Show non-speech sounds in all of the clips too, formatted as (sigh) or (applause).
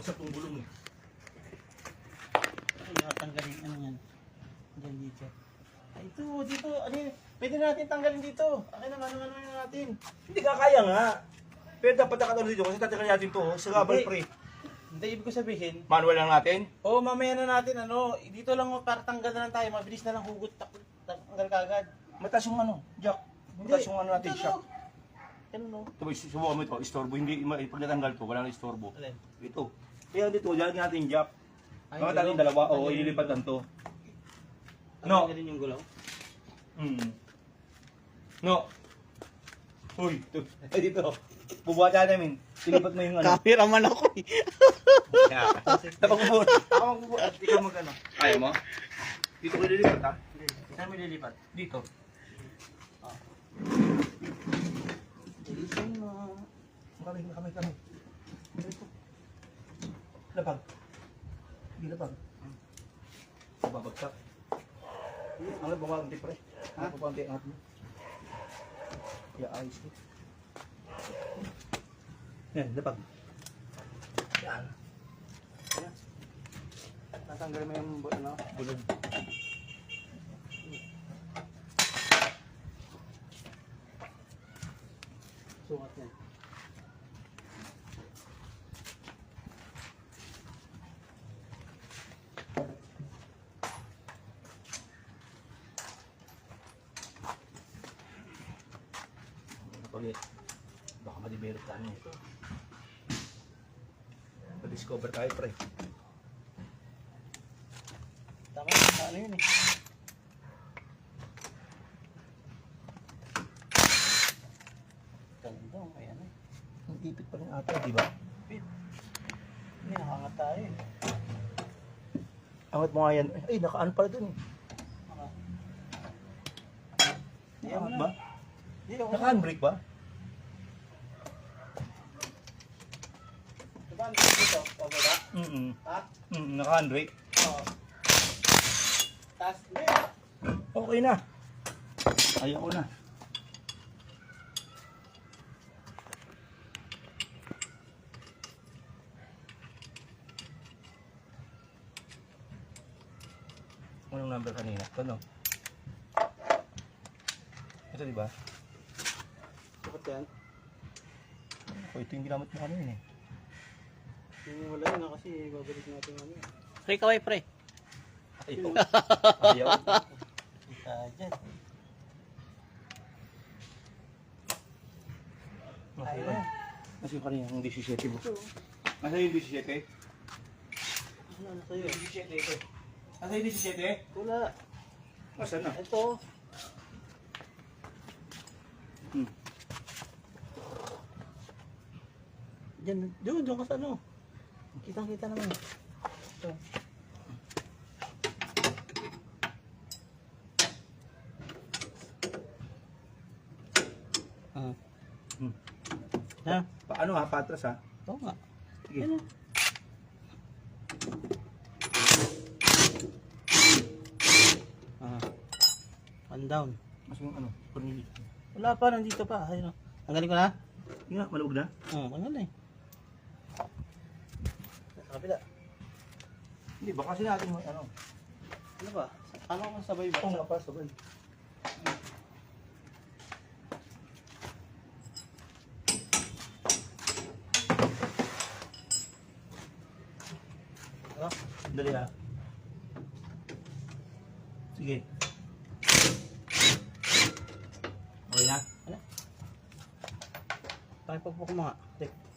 Sa pong gulong eh. Ay, nakatanggalin ano yan. Diyan dito. Ay, ito, dito. Ano yun? Pwede natin tanggalin dito. Akin ang ano-ano yun natin. Hindi kakaya nga. Pero dapat nakatalo dito kasi tatagal natin to. oh, Sa gabal Hindi. pre. Hindi, ibig ko sabihin, Manual lang natin. Oo, oh, mamaya na natin, ano, dito lang para tanggal na lang tayo, mabilis na lang hugot, tak- tanggal kagad. Mataas yung ano, jack. Mataas yung ano natin, shock. Ano, no? Ito subukan mo ito, istorbo. Hindi, ma- pag natanggal to, wala nang istorbo. Alin? Ito. Kaya dito, lalagyan natin jack. Ay, Mga tayo gulong. dalawa, o Tanggalin ililipat yung lang to. gulong. No. Tanggalin yung gulong. Hmm. No. Uy, ito. Eh, (laughs) dito. Bubuhat namin. Silipat mo yung ano. Cameraman ako eh. (laughs) Dapat bubuhat. Ako magbubuhat. Ikaw mag ano. Ayaw mo? Dito ko lilipat ha? Saan mo lilipat? Dito. Bilisan mo. Kami, kami, kami. Dito. Lapag. Hindi lapag. Babagsak. Ang labang ang pre. Ha? Ang labang ang mo. Kaya ayos ko. Yan, lapag. Yan. Yan. Tatanggal mo yung ano, bulog. Ulit. Baka madiberot tayo nito. Pa-discover tayo, pre. Tama, ano yun eh. Ganda, ayan eh. Ang ipit pa rin ata, di ba? Hindi, nakangat tayo eh. Angat mo nga yan. Ay, nakaan pala dun eh. Naka- Angat ba? Ako Naka-handbrake ba? Ang dito? Pababa? Mm-mm. Ha? Mm, naka-handbrake. Oo. Hindi. Okay na. Ayaw ko na. Anong number kanina? Ito no? Ito di ba? Dapat yan. O ito yung ginamit mo kanina eh. Yung wala ah, kasi babalik natin ano eh. Pre, kaway pre. Ayaw. Ayaw. Ayaw. yun. Nasa yung kanina yung 17 mo. Nasa yung 17? Ano na sa'yo? 17 ito. Nasa yung 17? Wala. Nasaan na? Ito. Hmm. Diyan, doon, doon ka sa ano. Kitang-kita naman. Ito. Ah. Hmm. Ha? Paano ha? Patras ha? Oo nga. Sige. Ano? Ah. One down. Mas yung ano? Cornelius. Wala pa, nandito pa. Ayun o. Tanggalin ko na? Hindi nga, malubog na. Oo, oh, tanggal na eh. Sa kabila. Hindi, baka kasi natin mo, ano. Ano ba? Paano kung sabay ba? Oo nga pa, sabay. Ano? Dali ha. Sige. Okay na? Ano? Pakipagpok mo nga. Tek.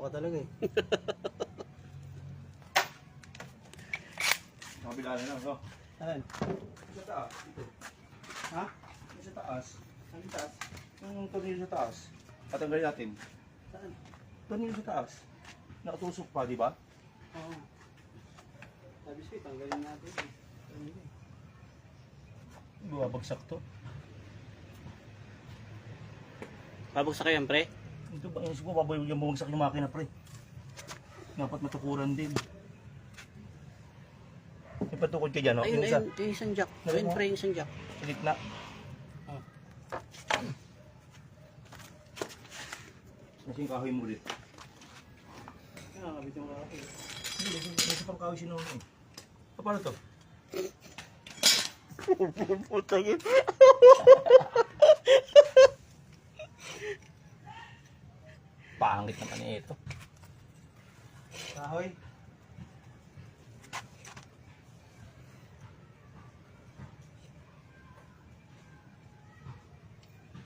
Pokpok ka talaga eh. (laughs) Nakabila na lang, no? Ayan. Sa taas, dito. Ha? Sa taas. Ang taas. Yung tornilyo sa taas. Patanggalin natin. Saan? Tornilyo sa taas. Nakatusok pa, di ba? Oo. Sabi siya, tanggalin natin. eh. Bumabagsak to. Babagsak kayo yan, pre. Ito ba yung ko, baboy yung bumagsak yung makina pre. Dapat matukuran din. Ipatukod ka dyan, no? Ayun, ayun, yung isang jack. Ayun, pre, yung isang jack. Sa gitna. Ah. Kasi yung kahoy mo ulit. Nakakabit yung kahoy. Hindi, nasa pang kahoy sinuha eh. Paano to? (laughs) Pupuntang yun. Pangit naman ito. Kahoy.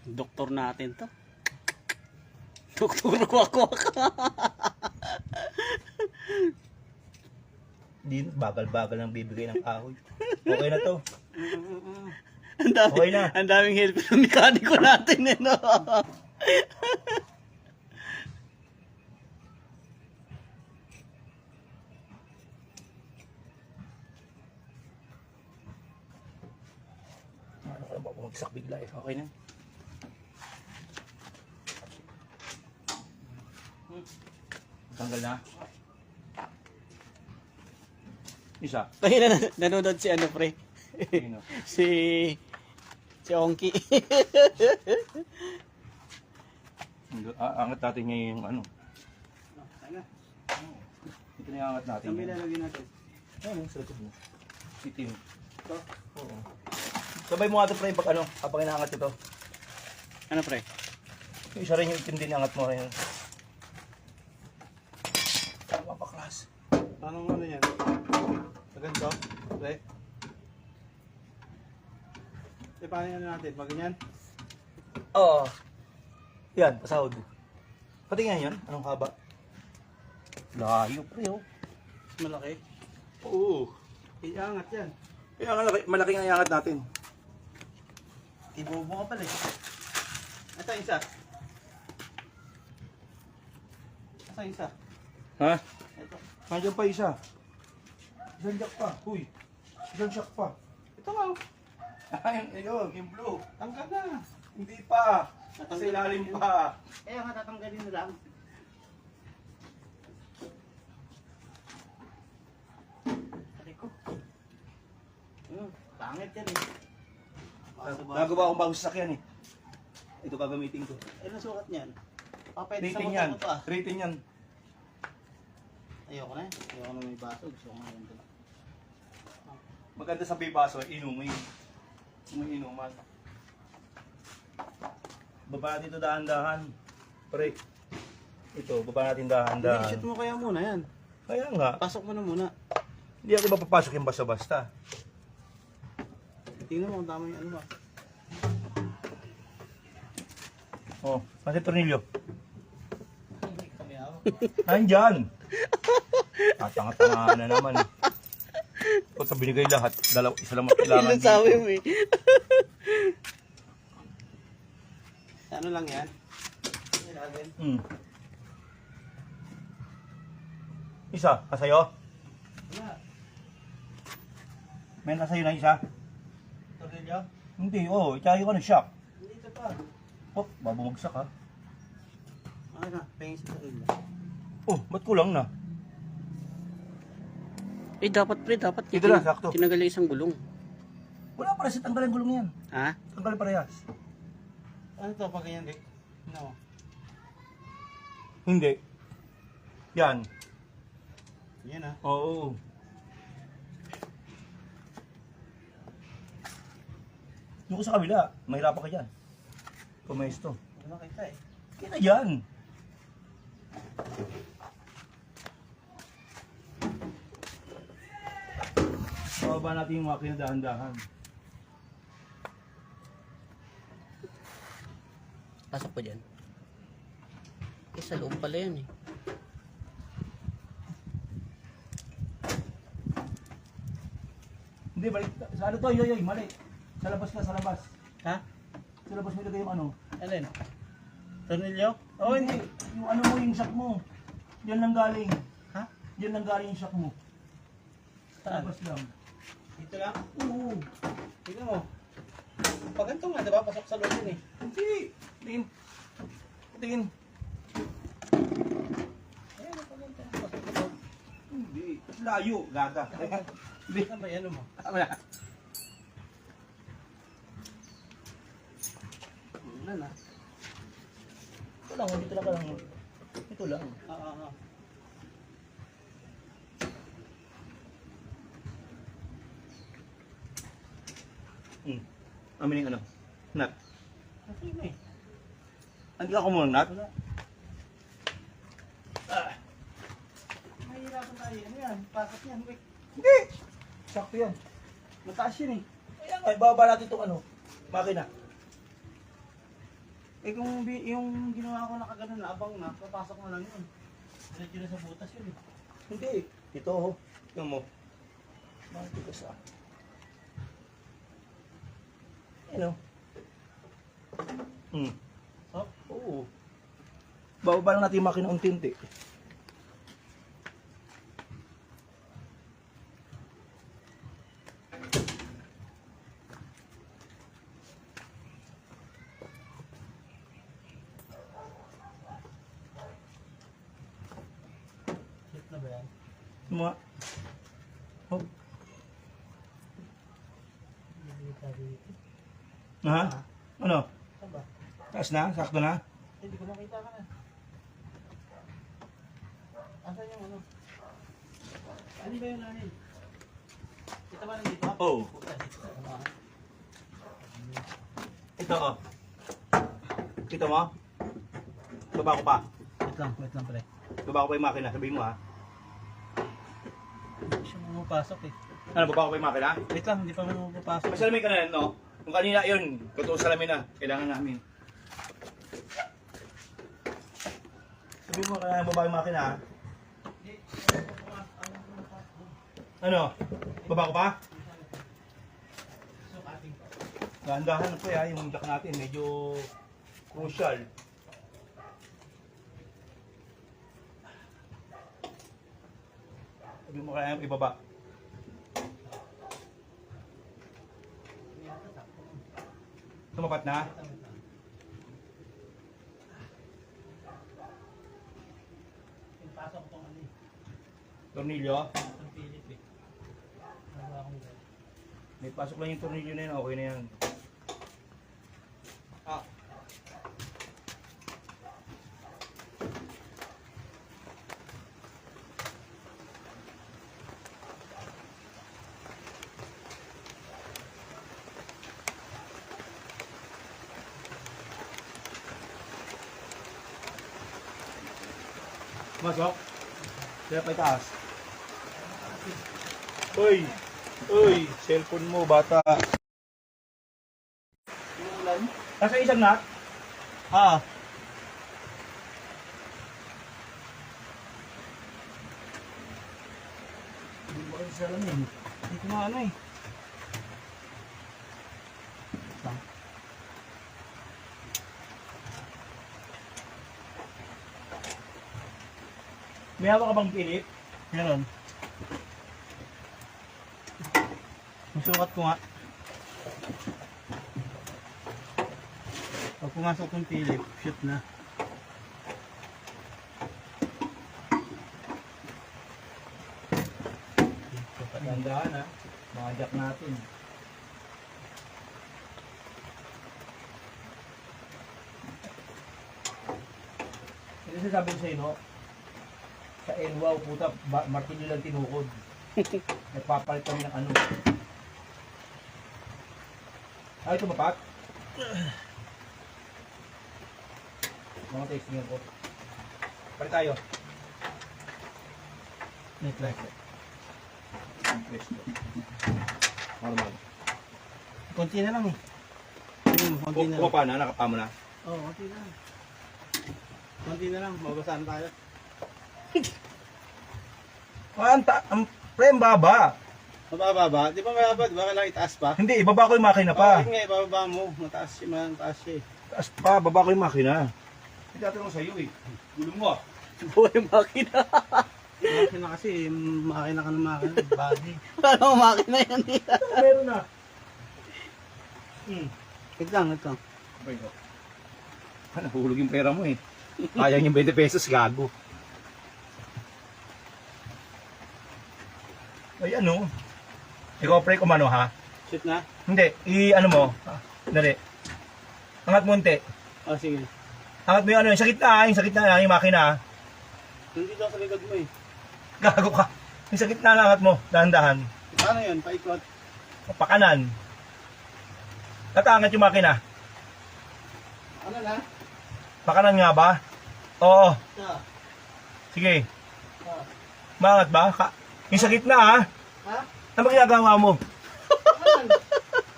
Doktor natin to. (laughs) Doktor wakwak. Hindi, bagal-bagal ang bibigay ng kahoy. Okay na to. Ang dami, Okay na. ang daming help ng mekaniko natin eh, no? (laughs) Ka ba bumagsak bigla eh. Okay na. Hmm. Tanggal na. Isa. (laughs) Tayo na nanonood si ano pre. Sino? (laughs) si si Onki. Ah, angat natin niya yung ano. Ito na yung angat natin. Saan yan. bilalagyan natin? Ayun, sa likod mo. Itim. Ito. Oo. Sabay mo nga ito pre pag ano, kapag inaangat ito. ano pre? Isa rin yung itim din angat mo rin. Tama pa class. Anong ano yan? Sa ganito? Pre? Eh, paano yan natin? Pag ganyan? Oo. Yan, pasahod. Pati nga yan, anong haba? Layo pre oh. Malaki. Oo. Iangat yan. Kaya malaki, malaki nga iangat natin. Ibobo ka pala eh. Ito isa. Asa isa? Ha? Ito. Nandiyan pa isa. Jack pa. Huy. Jack pa. Ito nga. oh. Ayun, ayun, yung blue. Tanggal na. Hindi pa. Kasi ilalim pa. Eh, nga tatanggalin na lang. Hmm, pangit yan eh. Nagawa akong bagong sasakyan eh. Ito gagamitin ko. Ilan sukat niyan? Ah, pwede sa Rating motor yan. ko to ah. Rating yan. Ayoko na eh. Ayoko na may baso. Gusto ko ngayon to. Maganda sa bibaso, inumin. May inuman. Baba natin ito dahan-dahan. Pre. Ito, baba natin Hindi, dahan-dahan. shoot mo kaya muna yan. Kaya nga, Pasok mo na muna. hindi ako mapapasok yung basta-basta. Tingnan mo kung tama yung ano ba. Oh, kasi tornilyo. Nandyan! Tatanga-tanga na naman. Kung sa binigay lahat, dalaw, isa lang kailangan Ilan sabi mo eh. (laughs) Ano lang yan? Hmm. Isa, kasayo? Wala. May nasayo na isa? Hindi, oh, itayo ka ng shock. Hindi ito pa. Oh, babumagsak ha. Ano na? Pengis sa tornilyo. Oh, ba't kulang na? Eh dapat pre, dapat Ito na, sakto. Tinagal yung isang gulong. Wala pa rin, tanggalin gulong yan. Ha? Tanggalin parehas. Ano to pag ganyan, Rick? No. Hindi. Yan. Yan ah. Oo. Yung ko sa kabila, mahirapan ka dyan. Pumesto. Ano kita eh. Kita yan. Bababa natin yung makina dahan-dahan. Pasok ko dyan. Eh, sa loob pala yan eh. Hindi, balik. Sa ano to? Yoy, yoy, mali. Sa labas ka, sa labas. Ha? Sa labas mo ilagay yung ano. Alin? Tornilyo? Oh, hindi. Yung ano mo, yung shock mo. Yan lang galing. Ha? Yan lang galing yung shock mo. Sa Saan? labas lang. Dito lang? Oo. Tingnan mo. Pag ganito nga, di ba? Pasok sa loob yun eh. Hindi. Tingin. Tingin. Sa. Layo. Gaga. Hindi. Saan ba yan mo? Wala. Wala na. Ito lang, dito lang ka lang. Ito lang. Ah, ah, ah. Hmm. Amin yung ano? Nut. Kasi yun eh. Hindi ako muna nut. Wala. Mahirapan tayo. Ano yan? Pasok yan. Wait. Hindi! Sakto yan. Mataas yun eh. Kaya nga, ibaba natin itong ano, makina. Eh kung bi- yung ginawa ko nakaganon na abang na, papasok na lang yun. Diretso na sa butas yun eh. Hindi. Ito, oh. Tingnan mo. Bakit ito sa... Ano? Hmm. Oh, Oo. Bababa lang natin yung makina unti-unti. Ba yan? Mga... Oh. Ha? Ano? Saan ba? Taas na? Sakto na? Hindi ko makita ka na. Asan yung ano? Ano ba yung lalim? Kita ba nandito? Oo. Ano, ah? Ito, oh. Kita mo? Baba ko pa. Wait lang, wait lang pre. Baba ko pa yung makina. Sabihin mo, ha? Pumapasok eh. Ano, baba ko pa yung makina? Wait lang, hindi pa man pumapasok. May salamin ka na, no? Kung kanina yun, totoo salamin na. Kailangan namin. Sabihin mo, kailangan baba yung makina, ha? Ano? Baba ko pa? Dahan-dahan po ya, yung jack natin, medyo crucial. Sabi mo kaya ibaba. Tumapat na? Pasok tong ano eh. Tornilyo? Itong Philip eh. Ano ba akong gano'n? May pasok lang yung tornilyo na yun, okay na yan. Masok. Kaya pa itaas. Uy! Uy! Cellphone mo, bata. Inuulan? Nasa isang nut? Ah. Hindi kasi sa alamin? Hindi ko na ano eh. May hawak ka bang Philip? Meron. Masukat ko nga. Pag pumasok yung Philip, shoot na. Tandaan ha. Mga jack natin. Hindi sasabi ko sa'yo, no? Sa Elwaw, puta, ba- martilyo lang tinukod. (laughs) Nagpapalit kami ng ano. Ay, tumapat? Mga testing ko. Palit tayo. Net like. Pwesto. Normal. Konti na lang eh. Hmm, konti na lang. Kung paano, nakapa mo na. Oo, oh, konti na lang. Konti na lang, mabasaan tayo. (laughs) Ah, ang, ta- ang pre, ang baba. Mababa ba? Di ba mababa? Di ba kailangan itaas pa? Hindi, ibaba ko yung makina pa. Oo, yun nga, ibababa mo. Mataas siya, mataas siya eh. Taas pa, baba ko yung makina. Hindi tatanong sa'yo eh. Gulong mo ah. (laughs) Buhay makina. Makina kasi, makina ka ng makina, body. (laughs) Ano makina yan eh. Meron na. Hmm. Wait lang, wait lang. Ah, nahulog yung pera mo eh. Kaya yung 20 pesos, gago. Ay ano? Ikaw pre kumano ha? Shoot na? Hindi, i ano mo? Ah, Dali. Angat mo unti. Oh, sige. Angat mo yung ano, yung sa gitna, yung sa gitna, yung makina. Nandito lang sa likod mo eh. Gago ka. Yung sa gitna lang angat mo, dahan-dahan. Paano yun? Paikot? Pakanan. Tatangat yung makina. Ano na? Pakanan nga ba? Oo. Ah. Sige. Ah. Maangat ba? Ka yung sa gitna ha? Ha? Ano ba ginagawa mo?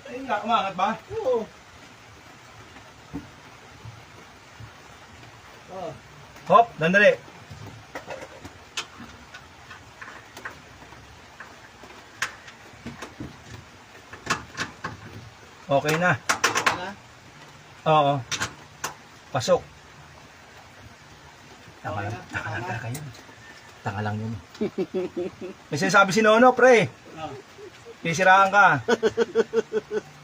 Ayun nga, umangat ba? Oo. Oh. Hop, dandali. Okay na. Na? Oo. Pasok. Tanga Okay na, tama. talaga (laughs) yun. Tanga lang yun. May sinasabi si Nono, pre. Ah. Sisiraan ka. (laughs)